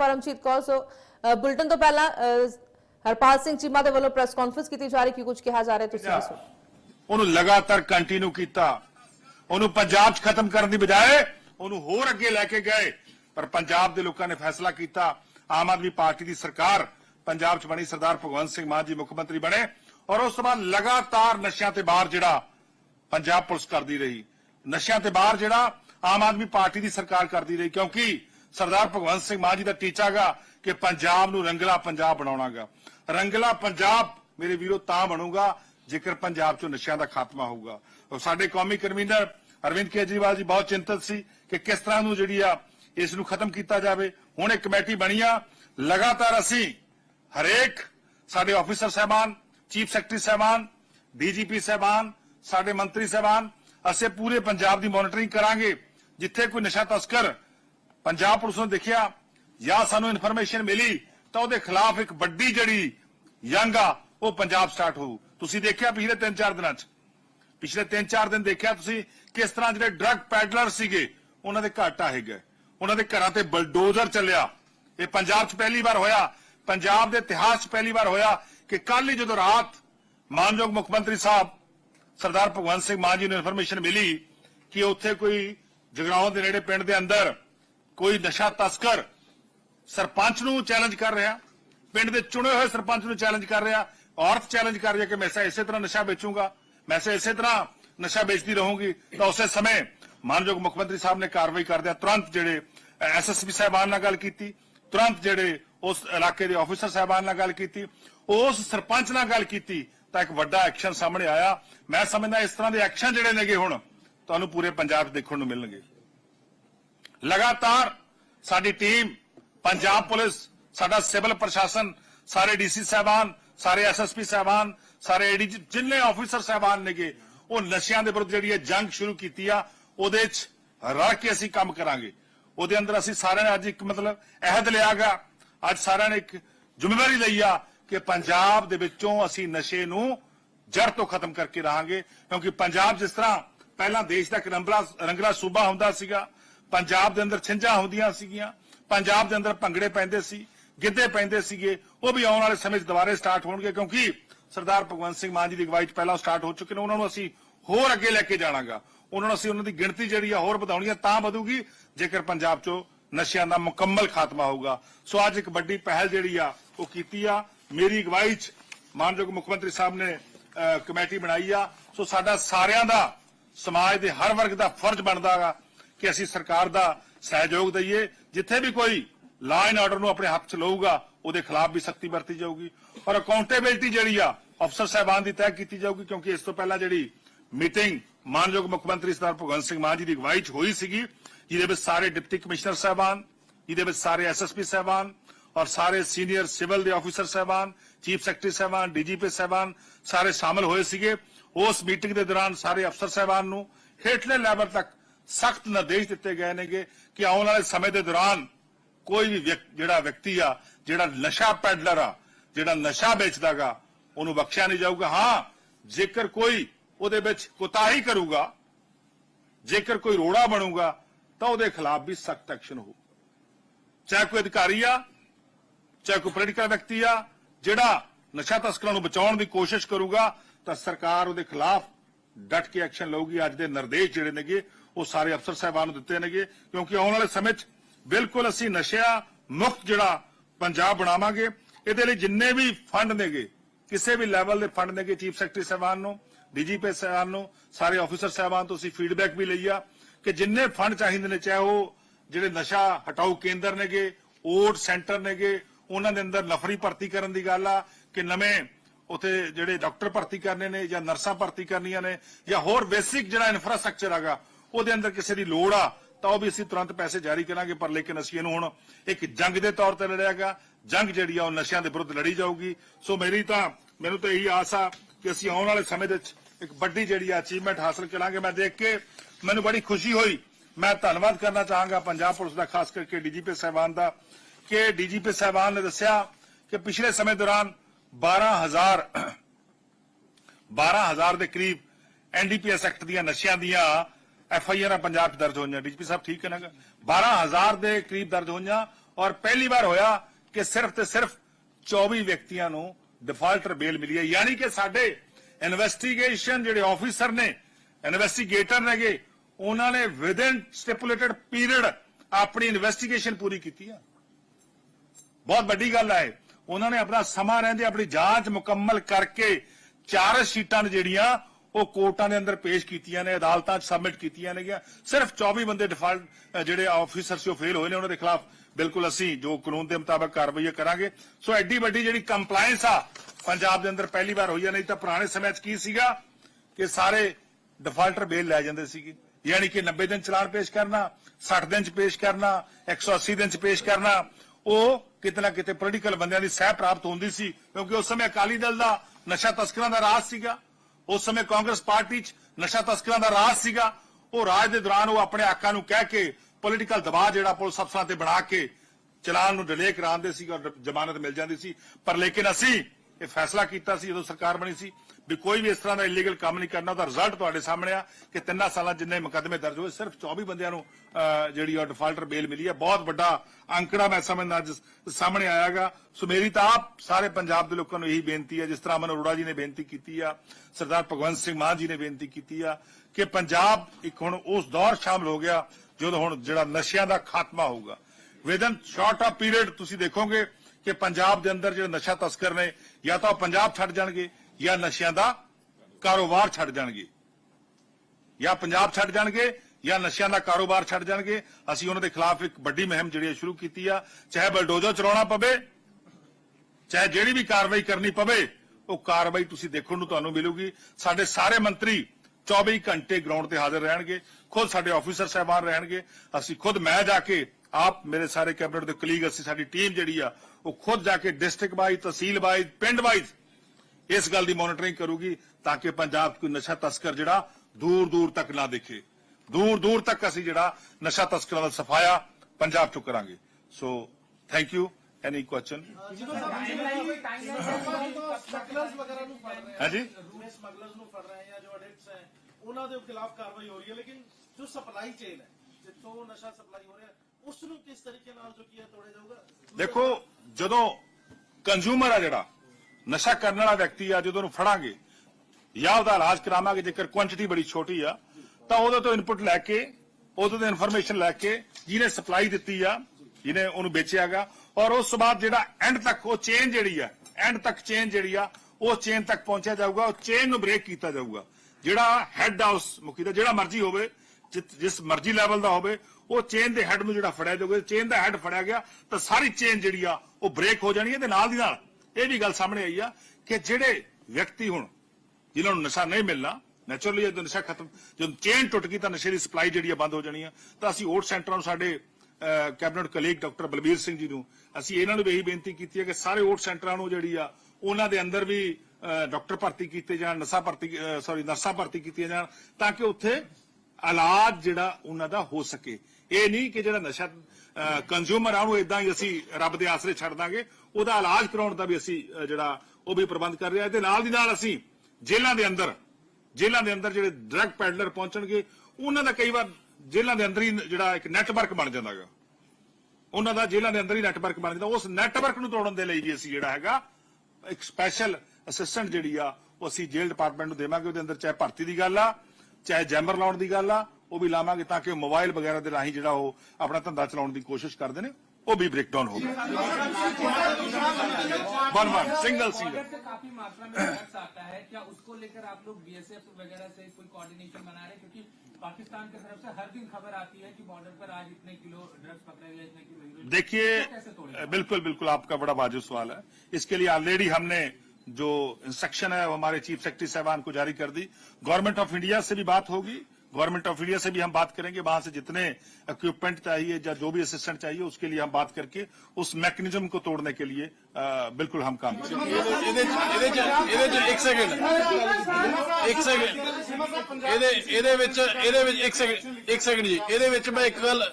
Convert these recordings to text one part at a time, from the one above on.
ਪਰਮਜੀਤ ਕੌਰ ਸੋ bulletin ਤੋਂ ਪਹਿਲਾਂ ਹਰਪਾਲ ਸਿੰਘ ਚੀਮਾ ਦੇ ਵੱਲੋਂ ਪ੍ਰੈਸ ਕਾਨਫਰੰਸ ਕੀਤੀ ਜਾ ਰਹੀ ਕਿ ਕੁਝ ਕਿਹਾ ਜਾ ਰਿਹਾ ਤੁਸੀਂ ਦੱਸੋ। ਉਹਨੂੰ ਲਗਾਤਾਰ ਕੰਟੀਨਿਊ ਕੀਤਾ। ਉਹਨੂੰ ਪੰਜਾਬ 'ਚ ਖਤਮ ਕਰਨ ਦੀ ਬਜਾਏ ਉਹਨੂੰ ਹੋਰ ਅੱਗੇ ਲੈ ਕੇ ਗਏ। ਪਰ ਪੰਜਾਬ ਦੇ ਲੋਕਾਂ ਨੇ ਫੈਸਲਾ ਕੀਤਾ। ਆਮ ਆਦਮੀ ਪਾਰਟੀ ਦੀ ਸਰਕਾਰ ਪੰਜਾਬ 'ਚ ਬਣੀ ਸਰਦਾਰ ਭਗਵੰਤ ਸਿੰਘ ਮਾਨ ਜੀ ਮੁੱਖ ਮੰਤਰੀ ਬਣੇ ਔਰ ਉਸ ਤੋਂ ਬਾਅਦ ਲਗਾਤਾਰ ਨਸ਼ਿਆਂ ਤੇ ਬਾਹਰ ਜਿਹੜਾ ਪੰਜਾਬ ਪੁਲਿਸ ਕਰਦੀ ਰਹੀ। ਨਸ਼ਿਆਂ ਤੇ ਬਾਹਰ ਜਿਹੜਾ ਆਮ ਆਦਮੀ ਪਾਰਟੀ ਦੀ ਸਰਕਾਰ ਕਰਦੀ ਰਹੀ ਕਿਉਂਕਿ ਸਰਦਾਰ ਭਗਵੰਤ ਸਿੰਘ ਮਾਨ ਜੀ ਦਾ ਟੀਚਾਗਾ ਕਿ ਪੰਜਾਬ ਨੂੰ ਰੰਗਲਾ ਪੰਜਾਬ ਬਣਾਉਣਾਗਾ। ਰੰਗਲਾ ਪੰਜਾਬ ਮੇਰੇ ਵੀਰੋ ਤਾਂ ਬਣੂਗਾ ਜੇਕਰ ਪੰਜਾਬ 'ਚੋਂ ਨਸ਼ਿਆਂ ਦਾ ਖਾਤਮਾ ਹੋਊਗਾ। ਸਾਡੇ ਕੌਮੀ ਕਨਵੀਨਰ ਅਰਵਿੰਦ ਕੇਜਰੀਵਾਲ ਜੀ ਬਹੁਤ ਚਿੰਤਤ ਸੀ ਕਿ ਕਿਸ ਤਰ੍ਹਾਂ ਨੂੰ ਜਿਹੜੀ ਆ ਇਸ ਨੂੰ ਖਤਮ ਕੀਤਾ ਜਾਵੇ। ਹੁਣ ਇੱਕ ਕਮੇਟੀ ਬਣੀ ਆ। ਲਗਾਤਾਰ ਅਸੀਂ ਹਰੇਕ ਸਾਡੇ ਆਫੀਸਰ ਸਹਿਬਾਨ, ਚੀਫ ਸੈਕਟਰੀ ਸਹਿਬਾਨ, ਡੀਜੀਪੀ ਸਹਿਬਾਨ, ਸਾਡੇ ਮੰਤਰੀ ਸਹਿਬਾਨ, ਅਸੀਂ ਪੂਰੇ ਪੰਜਾਬ ਦੀ ਮੋਨਿਟਰਿੰਗ ਕਰਾਂਗੇ। ਜਿੱਥੇ ਕੋਈ ਨਸ਼ਾ ਤਸਕਰ ਪੰਜਾਬ ਪੁਲਿਸ ਨੂੰ ਦੇਖਿਆ ਜਾਂ ਸਾਨੂੰ ਇਨਫੋਰਮੇਸ਼ਨ ਮਿਲੀ ਤਾਂ ਉਹਦੇ ਖਿਲਾਫ ਇੱਕ ਵੱਡੀ ਜਿਹੜੀ ਜੰਗ ਆ, ਉਹ ਪੰਜਾਬ ਸਟਾਰਟ ਹੋਊ। ਤੁਸੀਂ ਦੇਖਿਆ ਪਿਛਲੇ 3-4 ਦਿਨਾਂ 'ਚ? ਪਿਛਲੇ 3-4 ਦਿਨ ਦੇਖਿਆ ਤੁਸੀਂ ਕਿਸ ਤਰ੍ਹਾਂ ਜਿਹੜੇ ਡਰੱਗ ਪੈਡਲਰ ਸੀਗੇ, ਉਹਨਾਂ ਦੇ ਘਾਟਾ ਹੈਗੇ ਗਏ। ਉਹਨਾਂ ਦੇ ਘਰਾਂ ਤੇ ਬਲਡੋਜ਼ਰ ਚੱਲਿਆ। ਇਹ ਪੰਜਾਬ 'ਚ ਪਹਿਲੀ ਵਾਰ ਹੋਇਆ, ਪੰਜਾਬ ਦੇ ਇਤਿਹਾਸ 'ਚ ਪਹਿਲੀ ਵਾਰ ਹੋਇਆ ਕਿ ਕੱਲ ਹੀ ਜਦੋਂ ਰਾਤ ਮਾਨਯੋਗ ਮੁੱਖ ਮੰਤਰੀ ਸਾਹਿਬ ਸਰਦਾਰ ਭਗਵੰਤ ਸਿੰਘ ਮਾਨ ਜੀ ਨੂੰ ਇਨਫੋਰਮੇਸ਼ਨ ਮਿਲੀ ਕਿ ਉੱਥੇ ਕੋਈ ਜਗਰਾਉਂ ਦੇ ਨੇੜੇ ਪਿੰਡ ਦੇ ਅੰਦਰ ਕੋਈ ਨਸ਼ਾ ਤਸਕਰ ਸਰਪੰਚ ਨੂੰ ਚੈਲੰਜ ਕਰ ਰਿਹਾ, ਪਿੰਡ ਦੇ ਚੁਣੇ ਹੋਏ ਸਰਪੰਚ ਨੂੰ ਚੈਲੰਜ ਕਰ ਰਿਹਾ, ਔਰਤ ਚੈਲੰਜ ਕਰ ਰਹੀ ਹੈ ਕਿ ਮੈਂ ਇਸੇ- ਤਰ੍ਹਾਂ ਨਸ਼ਾ ਵੇਚੂੰਗਾ, ਮੈਂ ਇਸੇ- ਤਰ੍ਹਾਂ ਨਸ਼ਾ ਵੇਚਦੀ ਰਹੂੰਗੀ। ਤਾਂ ਉਸੇ ਸਮੇਂ ਮਾਨਯੋਗ ਮੁੱਖ ਮੰਤਰੀ ਸਾਹਿਬ ਨੇ ਕਾਰਵਾਈ ਕਰਦਿਆਂ ਤੁਰੰਤ ਜਿਹੜੇ ਐਸਐਸਪੀ ਸਾਹਿਬਾਨ ਨਾਲ ਗੱਲ ਕੀਤੀ, ਤੁਰੰਤ ਜਿਹੜੇ ਉਸ ਇਲਾਕੇ ਦੇ ਆਫੀਸਰ ਸਾਹਿਬਾਨ ਨਾਲ ਗੱਲ ਕੀਤੀ, ਉਸ ਸਰਪੰਚ ਨਾਲ ਗੱਲ ਕੀਤੀ, ਤਾਂ ਇੱਕ ਵੱਡਾ ਐਕਸ਼ਨ ਸਾਹਮਣੇ ਆਇਆ। ਮੈਂ ਸਮਝਦਾ ਇਸ ਤਰ੍ਹਾਂ ਦੇ ਐਕਸ਼ਨ ਜਿਹੜੇ ਨੇਗੇ ਹੁਣ, ਤੁਹਾਨੂੰ ਪੂਰੇ ਪੰਜਾਬ ਦੇਖਣ ਨੂੰ ਮਿਲਣਗੇ। ਲਗਾਤਾਰ ਸਾਡੀ ਟੀਮ, ਪੰਜਾਬ ਪੁਲਿਸ, ਸਾਡਾ ਸਿਵਲ ਪ੍ਰਸ਼ਾਸਨ, ਸਾਰੇ ਡੀਸੀ ਸਾਹਿਬਾਨ, ਸਾਰੇ ਐਸਐਸਪੀ ਸਾਹਿਬਾਨ, ਸਾਰੇ ਏਡੀ ਜਿੰਨੇ ਆਫੀਸਰ ਸਾਹਿਬਾਨ ਨੇਗੇ, ਉਹ ਨਸ਼ਿਆਂ ਦੇ ਵਿਰੁੱਧ ਜਿਹੜੀ ਇਹ ਜੰਗ ਸ਼ੁਰੂ ਕੀਤੀ ਆ, ਉਹਦੇ 'ਚ ਰਲ ਕੇ ਅਸੀਂ ਕੰਮ ਕਰਾਂਗੇ। ਉਹਦੇ ਅੰਦਰ ਅਸੀਂ ਸਾਰਿਆਂ ਨੇ ਅੱਜ ਇੱਕ ਮਤਲਬ ਅਹਿਦ ਲਿਆ ਲਿਆਗਾ ਅੱਜ ਸਾਰਿਆਂ ਨੇ ਇੱਕ ਜ਼ਿੰਮੇਵਾਰੀ ਲਈ ਆ ਕਿ ਪੰਜਾਬ ਦੇ ਵਿੱਚੋਂ ਅਸੀਂ ਨਸ਼ੇ ਨੂੰ ਜੜ ਤੋਂ ਖਤਮ ਕਰਕੇ ਰਹਾਂਗੇ, ਕਿਉਂਕਿ ਪੰਜਾਬ ਜਿਸ ਤਰ੍ਹਾਂ ਪਹਿਲਾਂ ਦੇਸ਼ ਦਾ ਇੱਕ ਰੰਗਲਾ ਰੰਗਲਾ ਸੂਬਾ ਹੁੰਦਾ ਸੀਗਾ ਪੰਜਾਬ ਦੇ ਅੰਦਰ ਛਿੰਝਾਂ ਹੁੰਦੀਆਂ ਸੀਗੀਆਂ। ਪੰਜਾਬ ਦੇ ਅੰਦਰ ਭੰਗੜੇ ਪੈਂਦੇ ਸੀ, ਗਿੱਧੇ ਪੈਂਦੇ ਸੀਗੇ। ਉਹ ਵੀ ਆਉਣ ਵਾਲੇ ਸਮੇਂ 'ਚ ਦੁਬਾਰੇ ਸਟਾਰਟ ਹੋਣਗੇ ਕਿਉਂਕਿ ਸਰਦਾਰ ਭਗਵੰਤ ਸਿੰਘ ਮਾਨ ਜੀ ਦੀ ਅਗਵਾਈ 'ਚ ਪਹਿਲਾਂ ਸਟਾਰਟ ਹੋ ਚੁੱਕੇ ਨੇ। ਉਹਨਾਂ ਨੂੰ ਅਸੀਂ ਹੋਰ ਅੱਗੇ ਲੈ ਕੇ ਜਾਣਾਗਾ। ਉਹਨਾਂ ਨੂੰ ਅਸੀਂ ਉਹਨਾਂ ਦੀ ਗਿਣਤੀ ਜਿਹੜੀ ਆ ਹੋਰ ਵਧਾਉਣੀ ਆ ਤਾਂ ਵਧੂਗੀ, ਜੇਕਰ ਪੰਜਾਬ 'ਚੋਂ ਨਸ਼ਿਆਂ ਦਾ ਮੁਕੰਮਲ ਖਾਤਮਾ ਹੋਊਗਾ। ਸੋ ਅੱਜ ਇੱਕ ਵੱਡੀ ਪਹਿਲ ਜਿਹੜੀ ਆ ਉਹ ਕੀਤੀ ਆ। ਮੇਰੀ ਅਗਵਾਈ 'ਚ ਮਾਨਯੋਗ ਮੁੱਖ ਮੰਤਰੀ ਸਾਹਿਬ ਨੇ ਕਮੇਟੀ ਬਣਾਈ ਆ। ਸੋ ਸਾਡਾ ਸਾਰਿਆਂ ਦਾ, ਸਮਾਜ ਦੇ ਹਰ ਵਰਗ ਦਾ ਫਰਜ਼ ਬਣਦਾ ਬਣਦਾਗਾ ਕਿ ਅਸੀਂ ਸਰਕਾਰ ਦਾ ਸਹਿਯੋਗ ਦਈਏ, ਜਿੱਥੇ ਵੀ ਕੋਈ ਲਾ ਐਂਡ ਆਰਡਰ ਨੂੰ ਆਪਣੇ ਹੱਥ 'ਚ ਲਊਗਾ, ਉਹਦੇ ਖਿਲਾਫ ਵੀ ਸਖਤੀ ਵਰਤੀ ਜਾਊਗੀ। ਔਰ ਅਕਾਊਂਟੇਬਿਲਟੀ ਜਿਹੜੀ ਆ, ਅਫਸਰ ਸਾਹਿਬਾਨ ਦੀ ਤੈਅ ਕੀਤੀ ਜਾਊਗੀ, ਕਿਉਂਕਿ ਇਸ ਤੋਂ ਪਹਿਲਾਂ ਜਿਹੜੀ ਮੀਟਿੰਗ ਮਾਨਯੋਗ ਮੁੱਖ ਮੰਤਰੀ ਸਰਦਾਰ ਭਗਵੰਤ ਸਿੰਘ ਮਾਨ ਜੀ ਦੀ ਅਗਵਾਈ 'ਚ ਹੋਈ ਸੀਗੀ, ਜਿਹਦੇ ਵਿੱਚ ਸਾਰੇ ਡਿਪਟੀ ਕਮਿਸ਼ਨਰ ਸਾਹਿਬਾਨ, ਜਿਹਦੇ ਵਿੱਚ ਸਾਰੇ ਐਸਐਸਪੀ ਸਾਹਿਬਾਨ ਔਰ ਸਾਰੇ ਸੀਨੀਅਰ ਸਿਵਲ ਦੇ ਆਫੀਸਰ ਸਾਹਿਬਾਨ, ਚੀਫ ਸੈਕਟਰੀ ਸਾਹਿਬਾਨ, ਡੀਜੀਪੀ ਸਾਹਿਬਾਨ ਸਾਰੇ ਸ਼ਾਮਲ ਹੋਏ ਸੀਗੇ। ਉਸ ਮੀਟਿੰਗ ਦੇ ਦੌਰਾਨ ਸਾਰੇ ਅਫਸਰ ਸਾਹਿਬਾਨ ਨੂੰ ਹੇਠਲੇ ਲੈਵਲ ਤੱਕ ਸਖਤ ਨਿਰਦੇਸ਼ ਦਿੱਤੇ ਗਏ ਨੇਗੇ ਕਿ ਆਉਣ ਵਾਲੇ ਸਮੇਂ ਦੇ ਦੌਰਾਨ ਕੋਈ ਵੀ ਜਿਹੜਾ ਵਿਅਕਤੀ ਆ, ਜਿਹੜਾ ਨਸ਼ਾ ਪੈਡਲਰ ਆ, ਜਿਹੜਾ ਨਸ਼ਾ ਵੇਚਦਾਗਾ ਉਹਨੂੰ ਬਖਸ਼ਿਆ ਨਹੀਂ ਜਾਊਗਾ। ਹਾਂ, ਜੇਕਰ ਕੋਈ ਉਹਦੇ ਵਿੱਚ ਕੁਤਾਹੀ ਕਰੂਗਾ, ਜੇਕਰ ਕੋਈ ਰੋੜਾ ਬਣੂਗਾ, ਤਾਂ ਉਹਦੇ ਖਿਲਾਫ ਵੀ ਸਖਤ ਐਕਸ਼ਨ ਹੋਊਗਾ ਚਾਹੇ ਕੋਈ ਅਧਿਕਾਰੀ ਆ, ਚਾਹੇ ਕੋਈ ਪੋਲੀਟੀਕਲ ਵਿਅਕਤੀ ਆ, ਜਿਹੜਾ ਨਸ਼ਾ ਤਸਕਰਾਂ ਨੂੰ ਬਚਾਉਣ ਦੀ ਕੋਸ਼ਿਸ਼ ਕਰੂਗਾ, ਤਾਂ ਸਰਕਾਰ ਉਹਦੇ ਖਿਲਾਫ ਡਟ ਕੇ ਐਕਸ਼ਨ ਲਊਗੀ। ਅੱਜ ਦੇ ਨਿਰਦੇਸ਼ ਜਿਹੜੇ ਨੇਗੇ ਉਹ ਸਾਰੇ ਅਫਸਰ ਸਾਹਿਬਾਨ ਨੂੰ ਦਿੱਤੇ ਨੇਗੇ ਕਿਉਂਕਿ ਆਉਣ ਵਾਲੇ ਸਮੇਂ 'ਚ ਬਿਲਕੁਲ ਅਸੀਂ ਨਸ਼ਿਆਂ ਮੁਕਤ ਜਿਹੜਾ ਪੰਜਾਬ ਬਣਾਵਾਂਗੇ, ਇਹਦੇ ਲਈ ਜਿੰਨੇ ਵੀ ਫੰਡ ਨੇਗੇ, ਕਿਸੇ ਵੀ ਲੈਵਲ ਦੇ ਫੰਡ ਨੇਗੇ ਚੀਫ ਸੈਕਟਰੀ ਸਾਹਿਬਾਨ ਨੂੰ ਡੀਜੀਪੀ ਸਾਹਿਬਾਨ ਨੂੰ, ਸਾਰੇ ਆਫੀਸਰ ਸਾਹਿਬਾਨ ਤੋਂ ਅਸੀਂ ਫੀਡਬੈਕ ਵੀ ਲਈ ਆ ਕਿ ਜਿੰਨੇ ਫੰਡ ਚਾਹੀਦੇ ਨੇ, ਚਾਹੇ ਉਹ ਜਿਹੜੇ ਨਸ਼ਾ ਹਟਾਓ ਕੇਂਦਰ ਨੇਗੇ, ਓਟ ਸੈਂਟਰ ਨੇਗੇ, ਉਹਨਾਂ ਦੇ ਅੰਦਰ ਨਫਰੀ ਭਰਤੀ ਕਰਨ ਦੀ ਗੱਲ ਆ ਕਿ ਨਵੇਂ ਉਥੇ ਜਿਹੜੇ ਡਾਕਟਰ ਭਰਤੀ ਕਰਨੇ ਨੇ ਜਾਂ ਨਰਸਾਂ ਭਰਤੀ ਕਰਨੀਆਂ ਨੇ ਜਾਂ ਹੋਰ ਬੇਸਿਕ ਜਿਹੜਾ ਇਨਫਰਾਸਟ੍ਰਕਚਰ ਹੈਗਾ ਉਹਦੇ ਅੰਦਰ ਕਿਸੇ ਦੀ ਲੋੜ ਆ, ਤਾਂ ਉਹ ਵੀ ਅਸੀਂ ਤੁਰੰਤ ਪੈਸੇ ਜਾਰੀ ਕਰਾਂਗੇ, ਪਰ ਲੇਕਿਨ ਅਸੀਂ ਇਹਨੂੰ ਹੁਣ ਇੱਕ ਜੰਗ ਦੇ ਤੌਰ ਤੇ ਲੜਿਆਗਾ ਜੰਗ ਜਿਹੜੀ ਆ, ਉਹ ਨਸ਼ਿਆਂ ਦੇ ਵਿਰੁੱਧ ਲੜੀ ਜਾਊਗੀ। ਸੋ ਮੇਰੀ ਤਾਂ, ਮੈਨੂੰ ਤਾਂ ਇਹੀ ਆਸ ਆ ਕਿ ਅਸੀਂ ਆਉਣ ਵਾਲੇ ਸਮੇਂ ਦੇ ਵਿੱਚ ਇੱਕ ਵੱਡੀ ਜਿਹੜੀ ਅਚੀਵਮੈਂਟ ਹਾਸਲ ਕਰਾਂਗੇ। ਮੈਂ ਦੇਖ ਕੇ ਮੈਨੂੰ ਬੜੀ ਖੁਸ਼ੀ ਹੋਈ। ਮੈਂ ਧੰਨਵਾਦ ਕਰਨਾ ਚਾਹਾਂਗਾ ਪੰਜਾਬ ਪੁਲਿਸ ਦਾ, ਖਾਸ ਕਰਕੇ ਡੀਜੀਪੀ ਸਾਹਿਬਾਨ ਦਾ, ਕਿ ਡੀਜੀਪੀ ਸਾਹਿਬਾਨ ਨੇ ਦੱਸਿਆ ਕਿ ਪਿਛਲੇ ਸਮੇਂ ਦੌਰਾਨ 12000 12000 ਦੇ ਕਰੀਬ ਐਨਡੀਪੀਐਸ ਐਕਟ ਦੀਆਂ ਨਸ਼ਿਆਂ ਦੀਆਂ ਐਫ ਆਈ ਆਰ ਪੰਜਾਬ 'ਚ ਦਰਜ ਹੋਈਆਂ, ਡੀਜੀਪੀ ਸਾਹਿਬ ਠੀਕ ਹੈ ਨਾ? 12000 ਦੇ ਕਰੀਬ ਦਰਜ ਹੋਈਆਂ ਔਰ ਪਹਿਲੀ ਵਾਰ ਹੋਇਆ ਕਿ ਸਿਰਫ ਤੇ ਸਿਰਫ 24 ਵਿਅਕਤੀਆਂ ਨੂੰ ਡਿਫਾਲਟਰ ਬੇਲ ਮਿਲੀ ਹੈ। ਯਾਨੀ ਕਿ ਸਾਡੇ ਇਨਵੈਸਟੀਗੇਸ਼ਨ ਜਿਹੜੇ ਆਫੀਸਰ ਨੇ, ਇਨਵੈਸਟੀਗੇਟਰ ਨੇਗੇ, ਉਹਨਾਂ ਨੇ ਵਿਦਿਨ ਸਟਿਪੂਲੇਟਡ ਪੀਰੀਅਡ ਆਪਣੀ ਇਨਵੈਸਟੀਗੇਸ਼ਨ ਪੂਰੀ ਕੀਤੀ ਆ। ਬਹੁਤ ਵੱਡੀ ਗੱਲ ਹੈ। ਉਹਨਾਂ ਨੇ ਆਪਣਾ ਸਮਾਂ ਰਹਿੰਦੇ ਆਪਣੀ ਜਾਂਚ ਮੁਕੰਮਲ ਕਰਕੇ ਚਾਰ ਸ਼ੀਟਾਂ ਨੇ ਜਿਹੜੀਆਂ ਉਹ ਕੋਰਟਾਂ ਦੇ ਅੰਦਰ ਪੇਸ਼ ਕੀਤੀਆਂ ਨੇ, ਅਦਾਲਤਾਂ 'ਚ ਸਬਮਿਟ ਕੀਤੀਆਂ ਨੇ ਸਿਰਫ 24 ਬੰਦੇ ਡਿਫਾਲਟ ਜਿਹੜੇ ਆਫੀਸਰ ਸੀ ਉਹ ਫੇਲ ਹੋਏ ਨੇ, ਉਹਨਾਂ ਦੇ ਖਿਲਾਫ ਬਿਲਕੁਲ ਅਸੀਂ ਜੋ ਕਾਨੂੰਨ ਦੇ ਮੁਤਾਬਕ ਕਾਰਵਾਈ ਕਰਾਂਗੇ। ਸੋ ਐਡੀ ਵੱਡੀ ਜਿਹੜੀ ਕੰਪਲਾਈਂਸ ਆ, ਪੰਜਾਬ ਦੇ ਅੰਦਰ ਪਹਿਲੀ ਵਾਰ ਹੋਈ ਆ, ਨਹੀਂ ਤਾਂ ਪੁਰਾਣੇ ਸਮੇਂ 'ਚ ਕੀ ਸੀਗਾ ਕਿ ਸਾਰੇ ਡਿਫਾਲਟਰ ਬੇਲ ਲੈ ਜਾਂਦੇ ਸੀਗੇ। ਯਾਨੀ ਕਿ 90 ਦਿਨ ਚਲਾਨ ਪੇਸ਼ ਕਰਨਾ 60 ਦਿਨ 'ਚ ਪੇਸ਼ ਕਰਨਾ 180 ਦਿਨ 'ਚ ਪੇਸ਼ ਕਰਨਾ, ਉਹ ਕਿਤੇ ਨਾ ਕਿਤੇ ਪੋਲੀਟੀਕਲ ਬੰਦਿਆਂ ਦੀ ਸਹਿ ਪ੍ਰਾਪਤ ਹੁੰਦੀ ਸੀ, ਕਿਉਂਕਿ ਉਸ ਸਮੇਂ ਅਕਾਲੀ ਦਲ ਦਾ ਨਸ਼ਾ ਤਸਕਰਾਂ ਦਾ ਰਾਜ ਸੀਗਾ। ਉਸ ਸਮੇਂ ਕਾਂਗਰਸ ਪਾਰਟੀ 'ਚ ਨਸ਼ਾ ਤਸਕਰਾਂ ਦਾ ਰਾਜ ਸੀਗਾ। ਉਹ ਰਾਜ ਦੇ ਦੌਰਾਨ ਉਹ ਆਪਣੇ ਆਕਾਂ ਨੂੰ ਕਹਿ ਕੇ ਪੋਲੀਟੀਕਲ ਦਬਾਅ ਜਿਹੜਾ ਪੁਲਿਸ ਅਫਸਰਾਂ ਤੇ ਬਣਾ ਕੇ ਚਲਾਨ ਨੂੰ ਡਿਲੇ ਕਰਾਉਂਦੇ ਸੀ ਔਰ ਜ਼ਮਾਨਤ ਮਿਲ ਜਾਂਦੀ ਸੀ। ਪਰ ਲੇਕਿਨ ਅਸੀਂ ਇਹ ਫੈਸਲਾ ਕੀਤਾ ਸੀ ਜਦੋਂ ਸਰਕਾਰ ਬਣੀ ਸੀ ਵੀ ਕੋਈ ਵੀ ਇਸ ਤਰ੍ਹਾਂ ਦਾ ਇਲੀਗਲ ਕੰਮ ਨਹੀਂ ਕਰਨਾ, ਉਹਦਾ ਰਿਜ਼ਲਟ ਤੁਹਾਡੇ ਸਾਹਮਣੇ ਆ ਕਿ ਤਿੰਨਾਂ ਸਾਲਾਂ ਜਿੰਨੇ ਮੁਕੱਦਮੇ ਦਰਜ ਹੋਏ, ਸਿਰਫ 24 ਬੰਦਿਆਂ ਨੂੰ ਜਿਹੜੀ ਉਹ ਡਿਫਾਲਟਰ ਬੇਲ ਮਿਲੀ ਹੈ। ਬਹੁਤ ਵੱਡਾ ਅੰਕੜਾ ਮੈਂ ਸਮਝਦਾ ਅੱਜ ਸਾਹਮਣੇ ਆਇਆਗਾ। ਸੋ ਮੇਰੀ ਤਾਂ ਆਪ ਸਾਰੇ ਪੰਜਾਬ ਦੇ ਲੋਕਾਂ ਨੂੰ ਇਹੀ ਬੇਨਤੀ ਹੈ, ਜਿਸ ਤਰ੍ਹਾਂ ਅਮਨ ਅਰੋੜਾ ਜੀ ਨੇ ਬੇਨਤੀ ਕੀਤੀ ਆ, ਸਰਦਾਰ ਭਗਵੰਤ ਸਿੰਘ ਮਾਨ ਜੀ ਨੇ ਬੇਨਤੀ ਕੀਤੀ ਆ, ਕਿ ਪੰਜਾਬ ਇੱਕ ਹੁਣ ਉਸ ਦੌਰ ਸ਼ਾਮਲ ਹੋ ਗਿਆ ਜਦੋਂ ਹੁਣ ਜਿਹੜਾ ਨਸ਼ਿਆਂ ਦਾ ਖਾਤਮਾ ਹੋਊਗਾ। ਵਿਦਨ ਸ਼ਾਰਟ ਆਫ ਪੀਰੀਅਡ ਤੁਸੀਂ ਦੇਖੋਗੇ ਕਿ ਪੰਜਾਬ ਦੇ ਅੰਦਰ ਜਿਹੜੇ ਨਸ਼ਾ ਤਸਕਰ ਨੇ ਜਾਂ ਤਾਂ ਉਹ ਪੰਜਾਬ ਛੱਡ ਜਾਣਗੇ, ਜਾਂ ਨਸ਼ਿਆਂ ਦਾ ਕਾਰੋਬਾਰ ਛੱਡ ਜਾਣਗੇ। ਜਾਂ ਪੰਜਾਬ ਛੱਡ ਜਾਣਗੇ, ਜਾਂ ਨਸ਼ਿਆਂ ਦਾ ਕਾਰੋਬਾਰ ਛੱਡ ਜਾਣਗੇ। ਅਸੀਂ ਉਹਨਾਂ ਦੇ ਖਿਲਾਫ ਇੱਕ ਵੱਡੀ ਮੁਹਿੰਮ ਜਿਹੜੀ ਹੈ ਸ਼ੁਰੂ ਕੀਤੀ ਆ। ਚਾਹੇ ਬਲਡੋਜ਼ਰ ਚਲਾਉਣਾ ਪਵੇ, ਚਾਹੇ ਜਿਹੜੀ ਵੀ ਕਾਰਵਾਈ ਕਰਨੀ ਪਵੇ, ਉਹ ਕਾਰਵਾਈ ਤੁਸੀਂ ਦੇਖਣ ਨੂੰ ਤੁਹਾਨੂੰ ਮਿਲੂਗੀ। ਸਾਡੇ ਸਾਰੇ ਮੰਤਰੀ 24 ਘੰਟੇ ਗਰਾਊਂਡ ਤੇ ਹਾਜ਼ਰ ਰਹਿਣਗੇ। ਖੁਦ ਸਾਡੇ ਆਫੀਸਰ ਸਹਿਬਾਨ ਰਹਿਣਗੇ। ਅਸੀਂ ਖੁਦ ਮੈਂ ਜਾ ਕੇ ਆਪ ਮੇਰੇ ਸਾਰੇ ਕੈਬਨਿਟ ਦੇ ਕਲੀਗ ਅਸੀਂ, ਸਾਡੀ ਟੀਮ ਜਿਹੜੀ ਆ, ਉਹ ਖੁਦ ਜਾ ਕੇ ਡਿਸਟ੍ਰਿਕਟ ਵਾਈਜ਼ ਤਹਿਸੀਲ ਵਾਈਜ਼ ਪਿੰਡ ਵਾਈਜ਼ ਇਸ ਗੱਲ ਦੀ ਮੋਨੀਟਰਿੰਗ ਕਰੂਗੀ ਤਾਂ ਕਿ ਪੰਜਾਬ ਕੋਈ ਨਸ਼ਾ ਤਸਕਰ ਜਿਹੜਾ ਦੂਰ ਦੂਰ ਤੱਕ ਨਾ ਦਿਖੇ। ਦੂਰ ਦੂਰ ਤੱਕ ਅਸੀਂ ਜਿਹੜਾ ਨਸ਼ਾ ਤਸਕਰਾਂ ਦਾ ਸਫਾਇਆ ਪੰਜਾਬ 'ਚੋਂ ਕਰਾਂਗੇ। So thank you any question ਹਾਂਜੀ? ਜਿਵੇਂ ਸਮਗਲਰਸ ਨੂੰ ਫੜ ਰਹੇ ਆ ਜੋ ਐਡਿਕਟਸ ਹੈ ਉਹਨਾਂ ਦੇ ਖਿਲਾਫ ਕਾਰਵਾਈ ਹੋ ਰਹੀ ਹੈ, ਲੇਕਿਨ ਜੋ ਸਪਲਾਈ ਚੇਨ ਹੈ, ਜਿੱਥੋਂ ਨਸ਼ਾ ਸਪਲਾਈ ਹੋ ਰਿਹਾ ਉਸ ਨੂੰ ਕਿਸ ਤਰੀਕੇ ਨਾਲ ਜੋ ਕੀ ਹੈ ਤੋੜਿਆ ਜਾਊਗਾ? ਦੇਖੋ, ਜਦੋਂ ਕੰਜ਼ੂਮਰ ਆ ਜਿਹੜਾ, ਨਸ਼ਾ ਕਰਨ ਵਾਲਾ ਵਿਅਕਤੀ ਆ, ਜਦੋਂ ਉਹਨੂੰ ਫੜਾਂਗੇ, ਜਾਂ ਉਹਦਾ ਇਲਾਜ ਕਰਾਵਾਂਗੇ, ਜੇਕਰ ਕੁਆਂਟੀਟੀ ਬੜੀ ਛੋਟੀ ਆ, ਤਾਂ ਉਹਦੇ ਤੋਂ ਇਨਪੁਟ ਲੈ ਕੇ, ਉਹਦੇ ਤੋਂ ਇਨਫੋਰਮੇਸ਼ਨ ਲੈ ਕੇ, ਜਿਹਨੇ ਸਪਲਾਈ ਦਿੱਤੀ ਆ, ਜਿਹਨੇ ਉਹਨੂੰ ਵੇਚਿਆਗਾ ਔਰ ਉਸ ਤੋਂ ਬਾਅਦ ਜਿਹੜਾ ਐਂਡ ਤੱਕ ਉਹ ਚੇਨ ਜਿਹੜੀ ਆ ਐਂਡ ਤੱਕ ਚੇਨ ਜਿਹੜੀ ਆ, ਉਹ ਚੇਨ ਤੱਕ ਪਹੁੰਚਿਆ ਜਾਊਗਾ, ਉਹ ਚੇਨ ਨੂੰ ਬ੍ਰੇਕ ਕੀਤਾ ਜਾਊਗਾ। ਜਿਹੜਾ ਹੈੱਡ ਹਾਊਸ ਮੁਖੀ ਦਾ, ਜਿਹੜਾ ਮਰਜ਼ੀ ਹੋਵੇ ਜਿਸ- ਜਿਸ ਮਰਜ਼ੀ ਲੈਵਲ ਦਾ ਹੋਵੇ ਉਹ ਚੇਨ ਦੇ ਹੈਡ ਨੂੰ ਜਿਹੜਾ ਫੜਿਆ ਜਾਊਗਾ ਚੇਨ ਦਾ ਹੈਡ ਫੜਿਆ ਗਿਆ, ਤਾਂ ਸਾਰੀ ਚੇਨ ਜਿਹੜੀ ਆ, ਉਹ ਬ੍ਰੇਕ ਹੋ ਜਾਣੀ ਹੈ ਤੇ ਨਾਲ ਦੀ ਨਾਲ ਇਹ ਵੀ ਗੱਲ ਸਾਹਮਣੇ ਆਈ ਆ ਕਿ ਜਿਹੜੇ ਵਿਅਕਤੀ ਹੁਣ ਜਿਨ੍ਹਾਂ ਨੂੰ ਨਸ਼ਾ ਨਹੀਂ ਮਿਲਣਾ ਨੈਚੁਰਲੀ ਜਦੋਂ ਨਸ਼ਾ ਖਤਮ, ਜਦੋਂ ਚੇਨ ਟੁੱਟ ਗਈ ਤਾਂ ਨਸ਼ੇ ਦੀ ਸਪਲਾਈ ਜਿਹੜੀ ਆ ਬੰਦ ਹੋ ਜਾਣੀ ਆ। ਤਾਂ ਅਸੀਂ ਓਟ ਸੈਂਟਰਾਂ ਨੂੰ ਸਾਡੇ cabinet colleague doctor Balbir Singh ji ਨੂੰ ਅਸੀਂ ਇਹਨਾਂ ਨੂੰ ਵੀ ਇਹੀ ਬੇਨਤੀ ਕੀਤੀ ਹੈ ਕਿ ਸਾਰੇ ਓਟ ਸੈਂਟਰਾਂ ਨੂੰ ਜਿਹੜੀ ਆ, ਉਹਨਾਂ ਦੇ ਅੰਦਰ ਵੀ ਡਾਕਟਰ ਭਰਤੀ ਕੀਤੇ ਜਾਣ, ਨਸ਼ਾ ਭਰਤੀ ਸੌਰੀ ਨਰਸਾਂ ਭਰਤੀ ਕੀਤੀਆਂ ਜਾਣ ਤਾਂ ਕਿ ਉੱਥੇ ਇਲਾਜ ਜਿਹੜਾ ਉਹਨਾਂ ਦਾ ਹੋ ਸਕੇ। ਇਹ ਨਹੀਂ ਕਿ ਜਿਹੜਾ ਨਸ਼ਾ ਕੰਜ਼ਿਊਮਰ ਆ, ਉਹਨੂੰ ਇਦਾਂ ਹੀ ਅਸੀਂ ਰੱਬ ਦੇ ਆਸਰੇ ਛੱਡ ਦਾਂਗੇ। ਉਹਦਾ ਇਲਾਜ ਕਰਾਉਣ ਦਾ ਵੀ ਅਸੀਂ ਜਿਹੜਾ ਉਹ ਵੀ ਪ੍ਰਬੰਧ ਕਰ ਰਿਹਾ। ਤੇ ਨਾਲ ਦੀ ਨਾਲ ਅਸੀਂ ਜੇਲ੍ਹਾਂ ਦੇ ਅੰਦਰ, ਜੇਲ੍ਹਾਂ ਦੇ ਅੰਦਰ ਜਿਹੜੇ ਡਰੱਗ ਪੈਡਲਰ ਪਹੁੰਚਣਗੇ, ਉਹਨਾਂ ਦਾ ਕਈ ਵਾਰ ਜੇਲ੍ਹਾਂ ਦੇ ਅੰਦਰ ਹੀ ਜਿਹੜਾ ਇੱਕ ਨੈਟਵਰਕ ਬਣ ਜਾਂਦਾਗਾ। ਉਹਨਾਂ ਦਾ ਜੇਲ੍ਹਾਂ ਦੇ ਅੰਦਰ ਹੀ ਨੈਟਵਰਕ ਬਣ ਜਾਂਦਾ। ਉਸ ਨੈਟਵਰਕ ਨੂੰ ਤੋੜਨ ਦੇ ਲਈ ਵੀ ਅਸੀਂ ਜਿਹੜਾ ਹੈਗਾ, ਇੱਕ ਸਪੈਸ਼ਲ ਅਸਿਸਟੈਂਟ ਜਿਹੜੀ ਆ, ਉਹ ਅਸੀਂ ਜੇਲ੍ਹ ਡਿਪਾਰਟਮੈਂਟ ਨੂੰ ਦੇਵਾਂਗੇ। ਉਹਦੇ ਅੰਦਰ ਚਾਹੇ ਭਰਤੀ ਦੀ ਗੱਲ ਆ, ਚਾਹੇ ਜੈਮਰ ਲਾਉਣ ਦੀ ਗੱਲ ਆ ਉਹ ਵੀ ਲਾਵਾਂਗੇ ਤਾਂ ਕਿ ਉਹ ਮੋਬਾਈਲ ਵਗੈਰਾ ਦੇ ਰਾਹੀਂ ਜਿਹੜਾ ਉਹ ਆਪਣਾ ਧੰਦਾ ਚਲਾਉਣ ਦੀ ਕੋਸ਼ਿਸ਼ ਕਰਦੇ ਨੇ ਉਹ ਵੀ ਬ੍ਰੇਕ ਡਾਊਨ ਹੋਗਾ one one single single border से काफी मात्रा में ड्रग्स आता है क्या उसको लेकर आप लोग बीएसएफ वगैरह से कोई कोऑर्डिनेशन बना रहे हैं क्योंकि पाकिस्तान की तरफ से हर दिन खबर आती है कि बॉर्डर पर आज इतने किलो ड्रग्स पकड़े गए इतने किलो हीरोइन देखिए इसको कैसे तोड़ेंगे? बिल्कुल बिल्कुल आपका बड़ा वाजिब सवाल है इसके लिए ऑलरेडी हमने जो इंस्ट्रक्शन है वो हमारे चीफ सेक्रेटरी साहबान को जारी कर दी गवर्नमेंट ऑफ इंडिया से भी बात होगी गवर्नमेंट ऑफ इंडिया से भी हम बात करेंगे वहां से जितने इक्विपमेंट चाहिए या जो भी असिस्टेंट चाहिए उसके लिए हम बात करके उस मैकेनिज्म को तोड़ने के लिए अ, बिल्कुल हम काम करेंगे ਇਹਦੇ ਇਹਦੇ ਚ ਇਹਦੇ ਚ ਇੱਕ ਸੈਕਿੰਡ ਇੱਕ ਸੈਕਿੰਡ ਇਹਦੇ ਇਹਦੇ ਵਿੱਚ ਇਹਦੇ ਵਿੱਚ ਇੱਕ ਸੈਕਿੰਡ ਇੱਕ ਸੈਕਿੰਡ ਜੀ ਇਹਦੇ ਵਿੱਚ ਮੈਂ ਇੱਕ ਗੱਲ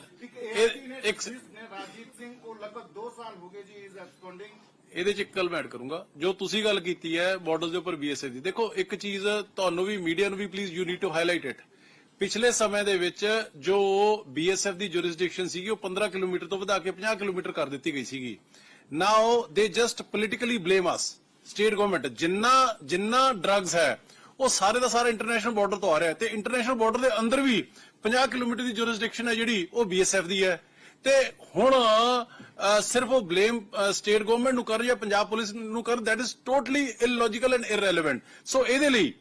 ਇਹ- ਇੱਕ ਸ- ने राजीव सिंह को लगभग दो साल हो गए जी इज एब्सकॉन्डिंग ਇਹਦੇ ਚ ਇੱਕ ਗੱਲ ਮੈਂ ਐਡ ਕਰੂੰਗਾ ਜੋ ਤੁਸੀਂ ਗੱਲ ਕੀਤੀ ਹੈ ਬਾਰਡਰ ਦੇ ਉੱਪਰ ਬੀਐਸਏ ਦੀ ਦੇਖੋ ਇੱਕ ਚੀਜ਼ ਤੁਹਾਨੂੰ ਵੀ ਮੀਡੀਆ ਨੂੰ ਵੀ please you need to highlight it ਪਿਛਲੇ ਸਮੇਂ ਦੇ ਵਿੱਚ ਜੋ ਬੀਐਸਐਫ ਦੀ ਜੁਰਿਸਡਿਕਸ਼ਨ ਸੀਗੀ, ਉਹ 15 ਕਿਲੋਮੀਟਰ ਤੋਂ ਵਧਾ ਕੇ 50 ਕਿਲੋਮੀਟਰ ਕਰ ਦਿੱਤੀ ਗਈ ਸੀਗੀ। Now they just politically blame us state government ਜਿੰਨਾ ਜਿੰਨਾ ਡਰੱਗਸ ਹੈ, ਉਹ ਸਾਰੇ ਦਾ ਸਾਰਾ ਇੰਟਰਨੈਸ਼ਨਲ ਬਾਰਡਰ ਤੋਂ ਆ ਰਿਹਾ ਤੇ ਇੰਟਰਨੈਸ਼ਨਲ ਬਾਰਡਰ ਦੇ ਅੰਦਰ ਵੀ 50 ਕਿਲੋਮੀਟਰ ਦੀ ਜੁਰਿਸਡਿਕਸ਼ਨ ਹੈ ਜਿਹੜੀ, ਉਹ ਬੀਐਸਐਫ ਦੀ ਹੈ। ਤੇ ਹੁਣ ਸਿਰਫ ਉਹ ਬਲੇਮ ਸਟੇਟ ਗਵਰਨਮੈਂਟ ਨੂੰ ਕਰ ਜਾਂ ਪੰਜਾਬ ਪੁਲਿਸ ਨੂੰ ਕਰ that is totally illogical and irrelevant so ਇਹਦੇ ਲਈ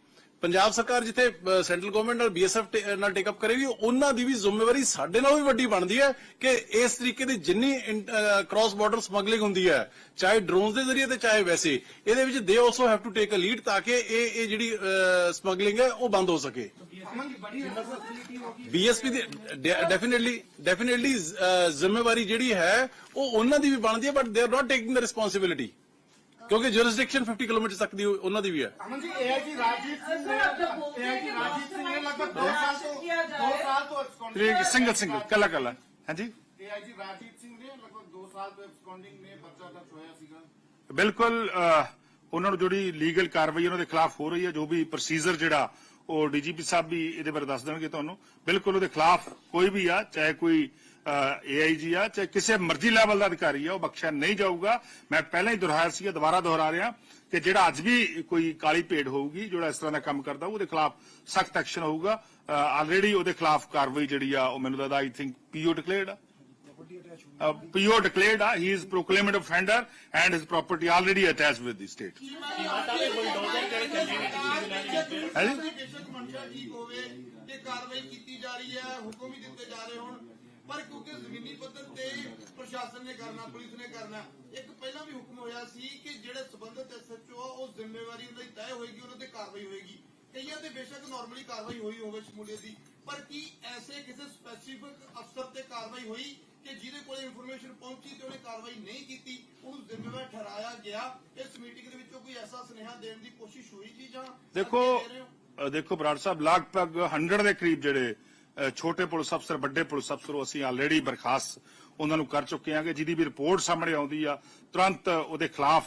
ਪੰਜਾਬ ਸਰਕਾਰ ਜਿੱਥੇ ਸੈਂਟਰਲ ਗਵਰਨਮੈਂਟ ਨਾਲ ਬੀਐਸਐਫ ਨਾਲ ਟੇਕ ਅਪ ਕਰੇਗੀ ਉਹਨਾਂ ਦੀ ਵੀ ਜ਼ਿੰਮੇਵਾਰੀ ਸਾਡੇ ਨਾਲੋਂ ਵੀ ਵੱਡੀ ਬਣਦੀ ਹੈ ਕਿ ਇਸ ਤਰੀਕੇ ਦੀ ਜਿੰਨੀ ਕ੍ਰਾਸ ਬਾਰਡਰ ਸਮਗਲਿੰਗ ਹੁੰਦੀ ਹੈ, ਚਾਹੇ ਡਰੋਨਸ ਦੇ ਜ਼ਰੀਏ ਤੇ ਚਾਹੇ ਵੈਸੇ, ਇਹਦੇ ਵਿੱਚ they also have to take a lead ਤਾਂ ਕਿ ਇਹ ਇਹ ਜਿਹੜੀ ਸਮਗਲਿੰਗ ਹੈ, ਉਹ ਬੰਦ ਹੋ ਸਕੇ। ਬੀਐਸਪੀ ਦੀ ਡੈਫੀਨਿਟਲੀ ਡੈਫੀਨਿਟਲੀ ਜ਼ਿੰਮੇਵਾਰੀ ਜਿਹੜੀ ਹੈ, ਉਹ ਉਹਨਾਂ ਦੀ ਵੀ ਬਣਦੀ ਹੈ but they are not taking the responsibility ਕਿਉਂਕਿ ਜੁਰਿਸਡਿਕਸ਼ਨ 50 ਕਿਲੋਮੀਟਰ ਤੱਕ ਦੀ ਉਹਨਾਂ ਦੀ ਵੀ ਹੈ। ਅਮਨ ਜੀ ਇਹ ਹੈ ਕਿ ਰਾਜੀਤ ਸਿੰਘ ਨੇ ਇਹ ਹੈ ਕਿ ਰਾਜੀਤ ਸਿੰਘ ਨੇ ਲਗਭਗ 2 ਸਾਲ ਤੋਂ 2 ਸਾਲ ਤੋਂ ਐਬਸਕੌਂਡਿੰਗ ਸਿੰਗਲ ਸਿੰਗਲ ਕੱਲਾ ਕੱਲਾ। ਹਾਂਜੀ? ਇਹ ਹੈ ਜੀ ਰਾਜੀਤ ਸਿੰਘ ਨੇ ਲਗਭਗ 2 ਸਾਲ ਤੋਂ ਐਬਸਕੌਂਡਿੰਗ ਨੇ ਬੱਚਾ ਦਾ ਹੋਇਆ ਸੀਗਾ। ਬਿਲਕੁਲ ਉਹਨਾਂ ਨੂੰ ਜਿਹੜੀ ਲੀਗਲ ਕਾਰਵਾਈ ਉਹਨਾਂ ਦੇ ਖਿਲਾਫ ਹੋ ਰਹੀ ਹੈ ਜੋ ਵੀ ਪ੍ਰੋਸੀਜਰ ਜਿਹੜਾ ਉਹ ਡੀਜੀਪੀ ਸਾਹਿਬ ਵੀ ਇਹਦੇ ਬਾਰੇ ਦੱਸ ਦੇਣਗੇ ਤੁਹਾਨੂੰ। ਬਿਲਕੁਲ ਉਹਦੇ ਖਿਲਾਫ ਕੋਈ ਵੀ ਆ ਚਾਹੇ ਕੋਈ ਏਆਈਜੀ ਆ ਚਾਹੇ ਕਿਸੇ ਮਰਜ਼ੀ ਲੈਵਲ ਦਾ ਅਧਿਕਾਰੀ ਆ ਉਹ ਬਖਸ਼ਿਆ ਨਹੀਂ ਜਾਊਗਾ। ਮੈਂ ਪਹਿਲਾਂ ਹੀ ਦੁਹਰਾਇਆ ਸੀ ਦੁਬਾਰਾ ਦੁਹਰਾ ਰਿਹਾ ਕਿ ਜਿਹੜਾ ਅੱਜ ਵੀ ਕੋਈ ਕਾਲੀ ਭੇਡ ਹੋਊਗੀ ਜਿਹੜਾ ਇਸ ਤਰ੍ਹਾਂ ਦਾ ਕੰਮ ਕਰਦਾ ਉਹਦੇ ਖਿਲਾਫ ਸਖਤ ਐਕਸ਼ਨ ਹੋਊਗਾ। ਆਲਰੇਡੀ ਉਹਦੇ ਖਿਲਾਫ ਕਾਰਵਾਈ ਜਿਹੜੀ ਆ ਉਹ ਮੈਨੂੰ ਲੱਗਦਾ ਆਈ ਥਿੰਕ ਪੀਓ ਡਿਕਲੇਅਰਡ ਆ। uh, PO declared uh, he is proclaimed offender and his property already attached with the state. ਕਾਰਵਾਈ ਕੀਤੀ ਜਾ ਰਹੀ ਹੈ ਹੁਕਮ ਵੀ ਦਿੱਤੇ ਜਾ ਰਹੇ ਹੋਣ ਪਰ ਕਿਉਂਕਿ ਜ਼ਮੀਨੀ ਪੱਧਰ ਤੇ ਪ੍ਰਸ਼ਾਸਨ ਨੇ ਕਰਨਾ ਪੁਲਿਸ ਨੇ ਕਰਨਾ ਇੱਕ ਪਹਿਲਾਂ ਵੀ ਹੁਕਮ ਹੋਇਆ ਸੀ ਕਿ ਜਿਹੜੇ ਸਬੰਧਤ ਐਸਐਚਓ ਆ ਉਹ ਜ਼ਿੰਮੇਵਾਰੀ ਦੀ ਤੈਅ ਹੋਏਗੀ ਉਹਨਾਂ ਤੇ ਕਾਰਵਾਈ ਹੋਏਗੀ। ਕਈਆਂ ਤੇ ਬੇਸ਼ੱਕ ਨਾਰਮਲੀ ਕਾਰਵਾਈ ਹੋਈ ਹੋਵੇ ਸ਼ਮੂਲੀਅਤ ਦੀ ਪਰ ਕੀ ਐਸੇ ਕਿਸੇ ਸਪੈਸੀਫਿਕ ਅਫਸਰ ਤੇ ਕਾਰਵਾਈ ਹੋਈ ਕਿ ਜਿਹਦੇ ਕੋਲ ਇਨਫੋਰਮੇਸ਼ਨ ਪਹੁੰਚੀ ਤੇ ਉਹਨੇ ਕਾਰਵਾਈ ਨਹੀਂ ਕੀਤੀ? ਉਹਨੂੰ ਜ਼ਿੰਮੇਵਾਰ ਠਹਿਰਾਇਆ ਗਿਆ। ਇਸ ਮੀਟਿੰਗ ਦੇ ਵਿੱਚੋਂ ਕੋਈ ਐਸਾ ਸੁਨੇਹਾ ਦੇਣ ਦੀ ਕੋਸ਼ਿਸ਼ ਹੋਈ ਜੀ ਜਾਂ ਦੇਖੋ ਦੇਖੋ ਬਰਾੜ ਸਾਹਿਬ ਲਗਭਗ 100 ਦੇ ਕਰੀਬ ਜਿਹੜੇ ਛੋਟੇ ਪੁਲਿਸ ਅਫਸਰ, ਵੱਡੇ ਪੁਲਿਸ ਅਫਸਰ, ਉਹ ਅਸੀਂ ਆਲਰੇਡੀ ਬਰਖਾਸਤ ਉਹਨਾਂ ਨੂੰ ਕਰ ਚੁੱਕੇ ਹਾਂਗੇ, ਜਿਹਦੀ ਵੀ ਰਿਪੋਰਟ ਸਾਹਮਣੇ ਆਉਂਦੀ ਆ, ਤੁਰੰਤ ਉਹਦੇ ਖਿਲਾਫ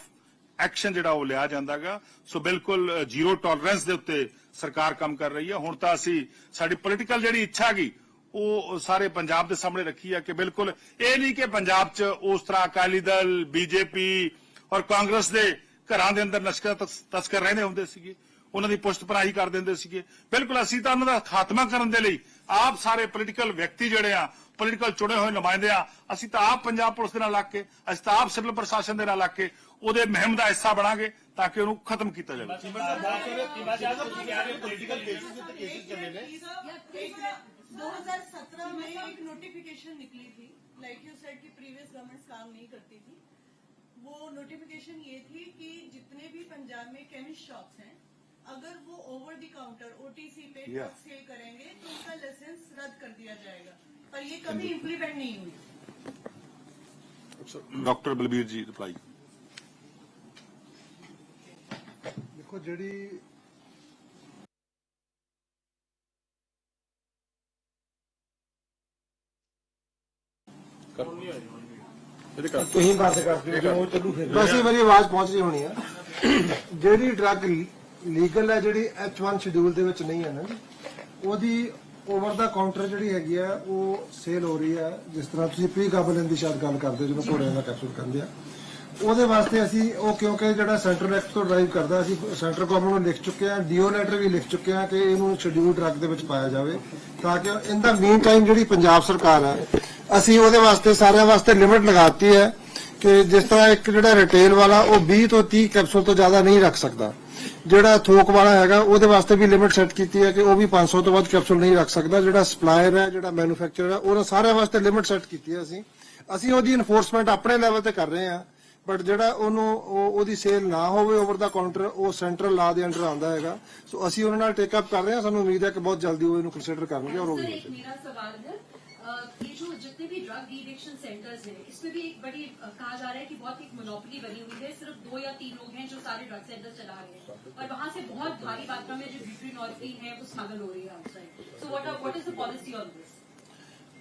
ਐਕਸ਼ਨ ਜਿਹੜਾ ਉਹ ਲਿਆ ਜਾਂਦਾਗਾ। ਸੋ ਬਿਲਕੁਲ ਜ਼ੀਰੋ ਟੋਲਰੈਂਸ ਦੇ ਉੱਤੇ ਸਰਕਾਰ ਕੰਮ ਕਰ ਰਹੀ ਹੈ ਹੁਣ ਤਾਂ ਅਸੀਂ, ਸਾਡੀ ਪੋਲੀਟੀਕਲ ਜਿਹੜੀ ਇੱਛਾ ਗਈ ਉਹ ਸਾਰੇ ਪੰਜਾਬ ਦੇ ਸਾਹਮਣੇ ਰੱਖੀ ਹੈ ਕਿ ਬਿਲਕੁਲ ਇਹ ਨਹੀਂ ਕਿ ਪੰਜਾਬ 'ਚ ਉਸ ਤਰ੍ਹਾਂ ਅਕਾਲੀ ਦਲ ਬੀਜੇਪੀ ਔਰ ਕਾਂਗਰਸ ਦੇ ਘਰਾਂ ਦੇ ਅੰਦਰ ਨਸ਼ਕਾ ਤਸਕਰ ਰਹਿੰਦੇ ਹੁੰਦੇ ਸੀਗੇ। ਉਹਨਾਂ ਦੀ ਪੁਸ਼ਤ ਪਰਾਈ ਕਰ ਦਿੰਦੇ ਸੀਗੇ। ਬਿਲਕੁਲ ਅਸੀਂ ਤਾਂ ਉਹਨਾਂ ਦਾ ਖਾਤਮਾ ਕਰਨ ਦੇ ਲਈ ਆਪ ਸਾਰੇ ਪੋਲੀਟੀਕਲ ਵਿਅਕਤੀ ਜਿਹੜੇ ਆ ਪੋਲੀਟੀਕਲ ਚੁਣੇ ਹੋਏ ਨੁਮਾਇੰਦੇ ਆ ਅਸੀਂ ਤਾਂ ਆਪ ਪੰਜਾਬ ਪੁਲਿਸ ਦੇ ਨਾਲ ਲੱਗ ਕੇ ਅਸੀਂ ਤਾਂ ਆਪ ਸਿਵਲ ਪ੍ਰਸ਼ਾਸਨ ਦੇ ਨਾਲ ਲੱਗ ਕੇ ਉਹਦੇ ਮਹਿਮ ਦਾ ਹਿੱਸਾ ਬਣਾਂਗੇ ਤਾਂ ਕਿ ਉਹਨੂੰ ਖਤਮ ਕੀਤਾ ਜਾਵੇ दो हजार सत्रह में एक नोटिफिकेशन निकली थी लाइक यू सेड कि प्रीवियस गवर्नमेंट्स काम नहीं करती थी वो नोटिफिकेशन ये थी कि जितने भी पंजाब में केमिस्ट शॉप्स हैं अगर वो ओवर द काउंटर ओटीसी पे Yeah. ड्रग सेल करेंगे तो उनका लाइसेंस रद्द कर दिया जाएगा पर ये कभी इम्प्लीमेंट नहीं हुई ਡਾਕਟਰ ਬਲਬੀਰ ਜੀ ਰਿਪਲਾਈ ਦੇਖੋ ਜਿਹੜੀ ਤੁਸੀਂ ਬੰਦ ਕਰ ਦਿਓ ਜੋ ਚੱਲੂ ਫਿਰ ਵੈਸੇ ਮੇਰੀ ਆਵਾਜ਼ ਪਹੁੰਚ ਰਹੀ ਹੋਣੀ ਆ ਜਿਹੜੀ ਡਰੱਗ ਲੀਗਲ ਹੈ ਜਿਹੜੀ H1 ਸ਼ਡਿਊਲ ਦੇ ਵਿੱਚ ਨਹੀਂ ਹੈ ਨਾ ਜੀ, ਉਹਦੀ ਓਵਰ ਦਾ ਕਾਊਂਟਰ ਜਿਹੜੀ ਹੈਗੀ ਆ ਉਹ ਸੇਲ ਹੋ ਰਹੀ ਹੈ ਜਿਸ ਤਰ੍ਹਾਂ ਤੁਸੀਂ ਪ੍ਰੀ ਗਾਬਲਿਨ ਦੀ ਸ਼ਾਇਦ ਗੱਲ ਕਰਦੇ ਹੋ ਜਿਵੇਂ ਘੋੜਿਆਂ ਦਾ ਕੈਪਸੂਲ ਕਹਿੰਦੇ ਆ। ਉਹਦੇ ਵਾਸਤੇ ਅਸੀਂ ਉਹ ਕਿਉਂਕਿ ਜਿਹੜਾ ਸੈਂਟਰਲ ਐਕਟ ਤੋਂ ਡਰਾਈਵ ਕਰਦਾ ਅਸੀਂ ਸੈਂਟਰ ਗਵਰਨਮੈਂਟ ਨੂੰ ਲਿਖ ਚੁੱਕੇ ਹਾਂ ਡੀਓ ਲੈਟਰ ਵੀ ਲਿਖ ਚੁੱਕੇ ਹਾਂ ਕਿ ਇਹਨੂੰ ਸ਼ਡਿਊਲ ਡਰੱਗ ਦੇ ਵਿੱਚ ਪਾਇਆ ਜਾਵੇ ਤਾਂ ਕਿ ਇਨ ਮੀਨ ਟਾਈਮ ਜਿਹੜੀ ਪੰਜਾਬ ਸਰਕਾਰ ਹੈ ਅਸੀਂ ਉਹਦੇ ਵਾਸਤੇ ਸਾਰਿਆਂ ਵਾਸਤੇ ਲਿਮਿਟ ਲਗਾਤੀ ਹੈ ਕਿ ਜਿਸ ਤਰ੍ਹਾਂ ਇੱਕ ਜਿਹੜਾ ਰਿਟੇਲ ਵਾਲਾ ਉਹ 20 ਤੋਂ 30 ਕੈਪਸੂਲ ਤੋਂ ਜ਼ਿਆਦਾ ਨਹੀਂ ਰੱਖ ਸਕਦਾ। ਜਿਹੜਾ ਥੋਕ ਵਾਲਾ ਹੈਗਾ ਉਹਦੇ ਵਾਸਤੇ ਵੀ ਲਿਮਿਟ ਸੈੱਟ ਕੀਤੀ ਹੈ ਕਿ ਉਹ ਵੀ 500 ਤੋਂ ਵੱਧ ਕੈਪਸੂਲ ਨਹੀਂ ਰੱਖ ਸਕਦਾ ਜਿਹੜਾ ਸਪਲਾਇਰ ਹੈ ਜਿਹੜਾ ਮੈਨੂਫੈਕਚਰਰ ਹੈ ਉਹਨਾਂ ਸਾਰਿਆਂ ਵਾਸਤੇ ਲਿਮਿਟ ਸੈੱਟ ਕੀਤੀ ਹੈ ਅਸੀਂ। ਅਸੀਂ ਉਹਦੀ ਇਨਫੋਰਸਮੈਂਟ ਆਪਣੇ ਲੈਵਲ ਤੇ ਕਰ ਰਹੇ ਹਾਂ ਬਟ ਜਿਹੜਾ ਉਹਨੂੰ ਉਹਦੀ ਸੇਲ ਨਾ ਹੋਵੇ ਓਵਰ ਦਾ ਕਾਊਂਟਰ ਉਹ ਸੈਂਟਰਲ ਲਾ ਦੇ ਅੰਡਰ ਆਉਂਦਾ ਹੈਗਾ। ਸੋ ਅਸੀਂ ਉਹਨਾਂ ਨਾਲ ਟੇਕ ਅਪ ਕਰ ਰਹੇ ਹਾਂ ਸਾਨੂੰ ਉਮੀਦ ਹੈ ਕਿ ਬਹੁਤ ਜਲਦੀ ਉਹ ਇਹਨੂੰ ਕੰਸੀਡਰ ਕਰਨਗੇ ਔਰ ਉਹ ਵੀ ਮੇਰਾ ਸਵਾਲ ਹੈ जितने भी ड्रग डिटेक्शन सेंटर्स हैं इसमें भी एक बड़ी अ, कहा जा रहा है कि बहुत एक मोनोपली बनी हुई है सिर्फ दो या तीन लोग हैं जो सारे ड्रग सेंटर चला रहे हैं और वहां से बहुत भारी मात्रा में जो ब्यूट्रीनॉर्फिन है वो स्मगल हो रही है outside so what what is the policy on this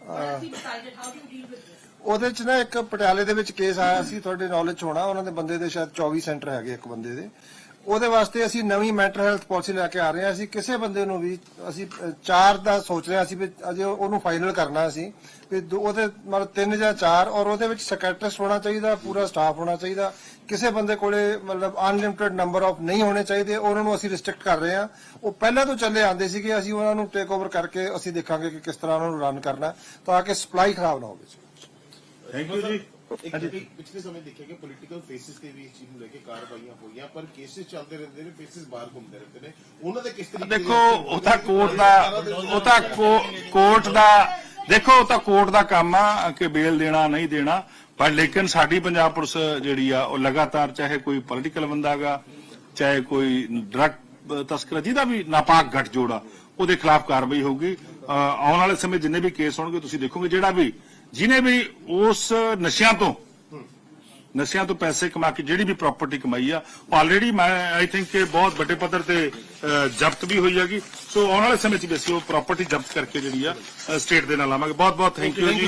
What has been decided? How do you deal with this? ਉਹਦੇ ਚ ਨਾ ਇੱਕ ਪਟਿਆਲੇ ਦੇ ਵਿੱਚ ਕੇਸ ਆਇਆ ਸੀ ਤੁਹਾਡੇ ਨੌਲੇਜ ਹੋਣਾ ਉਹਨਾਂ ਦੇ ਬੰਦੇ ਦੇ ਸ਼ਾਇਦ 24 ਸੈਂਟਰ ਹੈਗੇ ਇੱਕ ਬੰਦੇ ਦੇ ਉਹਦੇ ਵਾਸਤੇ ਅਸੀਂ ਨਵੀਂ ਮੈਂਟਲ ਹੈਲਥ ਪਾਲਿਸੀ ਲੈ ਕੇ ਆ ਰਹੇ ਹਾਂ। ਅਸੀਂ ਕਿਸੇ ਬੰਦੇ ਨੂੰ ਵੀ, ਅਸੀਂ ਚਾਰ ਦਾ ਸੋਚ ਰਹੇ ਹਾਂ। ਅਸੀਂ ਵੀ ਅਜੇ ਉਹਨੂੰ ਫਾਈਨਲ ਕਰਨਾ ਅਸੀਂ। ਵੀ ਉਹਦੇ ਮਤਲਬ ਤਿੰਨ ਜਾਂ ਚਾਰ ਔਰ ਉਹਦੇ ਵਿੱਚ ਸੈਕਟਰਿਸਟ ਹੋਣਾ ਚਾਹੀਦਾ, ਪੂਰਾ ਸਟਾਫ ਹੋਣਾ ਚਾਹੀਦਾ। ਕਿਸੇ ਬੰਦੇ ਕੋਲੇ ਮਤਲਬ ਅਨਲਿਮਿਟਿਡ ਨੰਬਰ ਆਫ ਨਹੀਂ ਹੋਣੇ ਚਾਹੀਦੇ, ਉਹਨਾਂ ਨੂੰ ਅਸੀਂ ਰਿਸਟ੍ਰਿਕਟ ਕਰ ਰਹੇ ਹਾਂ। ਉਹ ਪਹਿਲਾਂ ਤੋਂ ਚੱਲੇ ਆਂਦੇ ਸੀਗੇ, ਅਸੀਂ ਉਹਨਾਂ ਨੂੰ ਟੇਕ ਓਵਰ ਕਰਕੇ ਅਸੀਂ ਦੇਖਾਂਗੇ ਕਿ ਕਿਸ ਤਰ੍ਹਾਂ ਉਹਨਾਂ ਨੂੰ ਰਨ ਕਰਨਾ ਤਾਂ ਕਿ ਸਪਲਾਈ ਖਰਾਬ ਨਾ ਹੋਵੇ। ਥੈਂਕ ਯੂ ਜੀ। ਇੱਕ ਇੱਕ ਪਿਛਲੇ ਸਮੇਂ ਦੇਖਿਆ ਕਿ ਪੋਲੀਟੀਕਲ ਫੇਸਿਸ ਤੇ ਵੀ ਇਸ ਚੀਜ਼ ਨੂੰ ਲੈ ਕੇ ਕਾਰਵਾਈਆਂ ਹੋਈਆਂ ਪਰ ਕੇਸਿਸ ਚੱਲਦੇ ਰਹਿੰਦੇ ਨੇ ਫੇਸਿਸ ਬਾਹਰ ਘੁੰਮਦੇ ਰਹਿੰਦੇ ਨੇ। ਉਹਨਾਂ ਦੇ ਕਿਸ ਤਰੀਕੇ ਦੇਖੋ ਉਹ ਤਾਂ ਕੋਰਟ ਦਾ ਉਹ ਤਾਂ ਕੋ- ਕੋਰਟ ਦਾ ਦੇਖੋ ਉਹ ਤਾਂ ਕੋਰਟ ਦਾ ਕੰਮ ਆ ਕਿ ਬੇਲ ਦੇਣਾ ਨਹੀਂ ਦੇਣਾ ਪਰ ਲੇਕਿਨ ਸਾਡੀ ਪੰਜਾਬ ਪੁਲਿਸ ਜਿਹੜੀ ਆ ਉਹ ਲਗਾਤਾਰ ਚਾਹੇ ਕੋਈ ਪੋਲੀਟੀਕਲ ਬੰਦਾਗਾ ਚਾਹੇ ਕੋਈ ਡਰਗ ਤਸਕਰ ਜਿਹਦਾ ਵੀ ਨਾਪਾਕ ਗੱਠਜੋੜ ਆ ਉਹਦੇ ਖਿਲਾਫ ਕਾਰਵਾਈ ਹੋਊਗੀ। ਆਉਣ ਵਾਲੇ ਸਮੇਂ ਜਿੰਨੇ ਵੀ ਕੇਸ ਹੋਣਗੇ ਤੁਸੀਂ ਦੇਖੋਗੇ ਜਿਹੜਾ ਵੀ ਜਿਹਨੇ ਵੀ ਉਸ ਨਸ਼ਿਆਂ ਤੋਂ ਨਸ਼ਿਆਂ ਤੋਂ ਪੈਸੇ ਕਮਾ ਕੇ ਜਿਹੜੀ ਵੀ ਪ੍ਰਾਪਰਟੀ ਕਮਾਈ ਆ ਆਲਰੇਡੀ ਮੈਂ ਆਈ ਥਿੰਕ ਕਿ ਬਹੁਤ ਵੱਡੇ ਪੱਧਰ ਤੇ ਜ਼ਬਤ ਵੀ ਹੋਈ ਹੈਗੀ। ਸੋ ਆਉਣ ਵਾਲੇ ਸਮੇਂ 'ਚ ਵੀ ਅਸੀਂ ਉਹ ਪ੍ਰਾਪਰਟੀ ਜ਼ਬਤ ਕਰਕੇ ਜਿਹੜੀ ਆ ਸਟੇਟ ਦੇ ਨਾਲ ਆਵਾਂਗੇ। ਬਹੁਤ ਬਹੁਤ ਥੈਂਕ ਯੂ ਜੀ।